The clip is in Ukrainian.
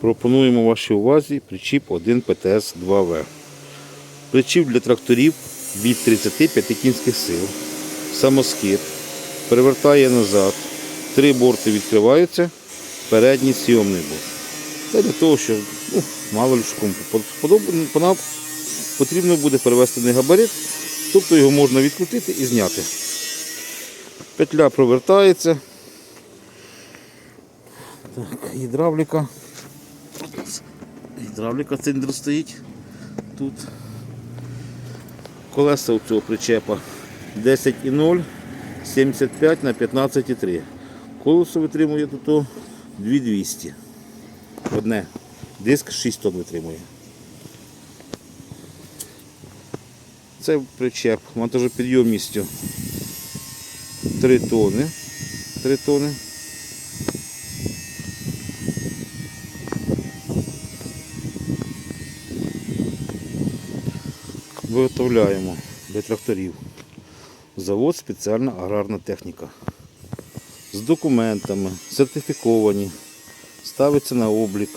Пропонуємо вашій увазі причіп 1 ПТС 2В. Причіп для тракторів від 35 кінських сил. Самоскид. Перевертає назад. Три борти відкриваються. Передній сйомний борт. Це для того, що ну, мало кому потрібно буде перевести габарит, тобто його можна відкрутити і зняти. Петля провертається. Так, гідравліка. Гідравліка циліндр стоїть тут. Колеса у цього причепа 10,0, 75 на 15,3. Колесо витримує тут 2200. Одне. Диск 6 тонн витримує. Це причеп вантажопідйомністю 3 тони. 3 тони. Виготовляємо для тракторів. Завод спеціальна аграрна техніка. З документами, сертифіковані, ставиться на облік.